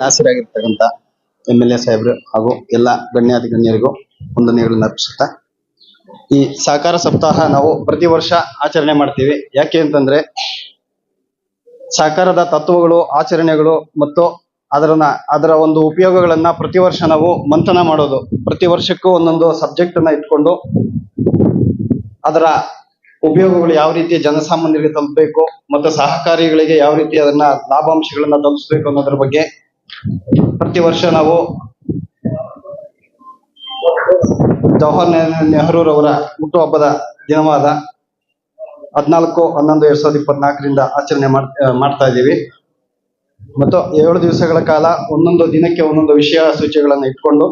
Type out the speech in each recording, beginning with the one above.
ಶಾಸಕರಾಗಿರ್ತಕ್ಕಂಥ M L A ಸಾಹೇಬ್ರು ಹಾಗೂ ಎಲ್ಲ ಗಣ್ಯಾತಿ ಗಣ್ಯರಿಗೂ ವಂದನೆಗಳನ್ನು ಅರ್ಪಿಸುತ್ತಾ, ಈ ಸಹಕಾರ ಸಪ್ತಾಹ ನಾವು ಪ್ರತಿ ವರ್ಷ ಆಚರಣೆ ಮಾಡ್ತೀವಿ. ಯಾಕೆ ಅಂತಂದ್ರೆ ಸಹಕಾರದ ತತ್ವಗಳು, ಆಚರಣೆಗಳು ಮತ್ತು ಅದರನ್ನ, ಅದರ ಒಂದು ಉಪಯೋಗಗಳನ್ನ ಪ್ರತಿ ವರ್ಷ ನಾವು ಮಂಥನ ಮಾಡೋದು. ಪ್ರತಿ ವರ್ಷಕ್ಕೂ ಒಂದೊಂದು ಸಬ್ಜೆಕ್ಟ್ ಅನ್ನ ಇಟ್ಕೊಂಡು ಅದರ ಉಪಯೋಗಗಳು ಯಾವ ರೀತಿ ಜನಸಾಮಾನ್ಯರಿಗೆ ತಲುಪಬೇಕು ಮತ್ತು ಸಹಕಾರಿಗಳಿಗೆ ಯಾವ ರೀತಿ ಅದನ್ನ ಲಾಭಾಂಶಗಳನ್ನ ತಲುಪಿಸ್ಬೇಕು ಅನ್ನೋದ್ರ ಬಗ್ಗೆ ಪ್ರತಿ ವರ್ಷ ನಾವು ಜವಾಹರ್ಲಾಲ್ ನೆಹರೂರವರ ಹುಟ್ಟುಹಬ್ಬದ ದಿನವಾದ ಹದಿನಾಲ್ಕು, ಹನ್ನೊಂದು, ಎರಡ್ ಸಾವಿರದ ಇಪ್ಪತ್ನಾಲ್ಕರಿಂದ ಆಚರಣೆ ಮಾಡ್ತಾ ಇದ್ದೀವಿ. ಮತ್ತು ಏಳು ದಿವಸಗಳ ಕಾಲ ಒಂದೊಂದು ದಿನಕ್ಕೆ ಒಂದೊಂದು ವಿಷಯ ಸೂಚಿಗಳನ್ನ ಇಟ್ಕೊಂಡು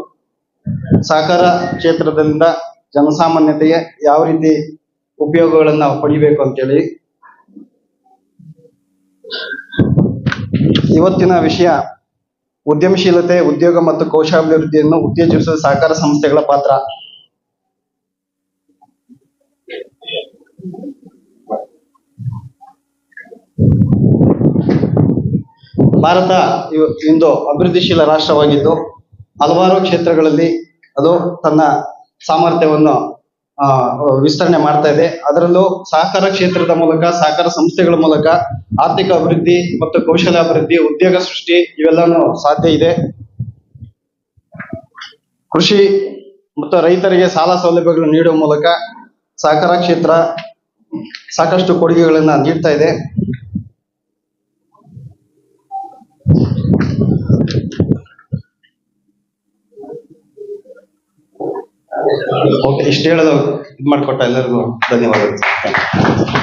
ಸಹಕಾರ ಕ್ಷೇತ್ರದಿಂದ ಜನಸಾಮಾನ್ಯತೆಗೆ ಯಾವ ರೀತಿ ಉಪಯೋಗಗಳನ್ನ ಪಡಿಬೇಕು ಅಂತೇಳಿ ಇವತ್ತಿನ ವಿಷಯ ಉದ್ಯಮಶೀಲತೆ, ಉದ್ಯೋಗ ಮತ್ತು ಕೌಶಲ್ಯಾಭಿವೃದ್ಧಿಯನ್ನು ಉತ್ತೇಜಿಸುವ ಸಹಕಾರ ಸಂಸ್ಥೆಗಳ ಪಾತ್ರ. ಭಾರತ ಇಂದು ಅಭಿವೃದ್ಧಿಶೀಲ ರಾಷ್ಟ್ರವಾಗಿದ್ದು, ಹಲವಾರು ಕ್ಷೇತ್ರಗಳಲ್ಲಿ ಅದು ತನ್ನ ಸಾಮರ್ಥ್ಯವನ್ನು ವಿಸ್ತರಣೆ ಮಾಡ್ತಾ ಇದೆ. ಅದರಲ್ಲೂ ಸಹಕಾರ ಕ್ಷೇತ್ರದ ಮೂಲಕ, ಸಹಕಾರ ಸಂಸ್ಥೆಗಳ ಮೂಲಕ ಆರ್ಥಿಕ ಅಭಿವೃದ್ಧಿ ಮತ್ತು ಕೌಶಲ್ಯಾಭಿವೃದ್ಧಿ ಉದ್ಯೋಗ ಸೃಷ್ಟಿ ಇವೆಲ್ಲನೂ ಸಾಧ್ಯ ಇದೆ. ಕೃಷಿ ಮತ್ತು ರೈತರಿಗೆ ಸಾಲ ಸೌಲಭ್ಯಗಳನ್ನು ನೀಡುವ ಮೂಲಕ ಸಹಕಾರ ಕ್ಷೇತ್ರ ಸಾಕಷ್ಟು ಕೊಡುಗೆಗಳನ್ನ ನೀಡ್ತಾ ಇದೆ. ಓಕೆ ಇಷ್ಟು ಹೇಳಲು ಇದು ಮಾಡಿಕೊಟ್ಟ ಎಲ್ಲರಿಗೂ ಧನ್ಯವಾದಗಳು.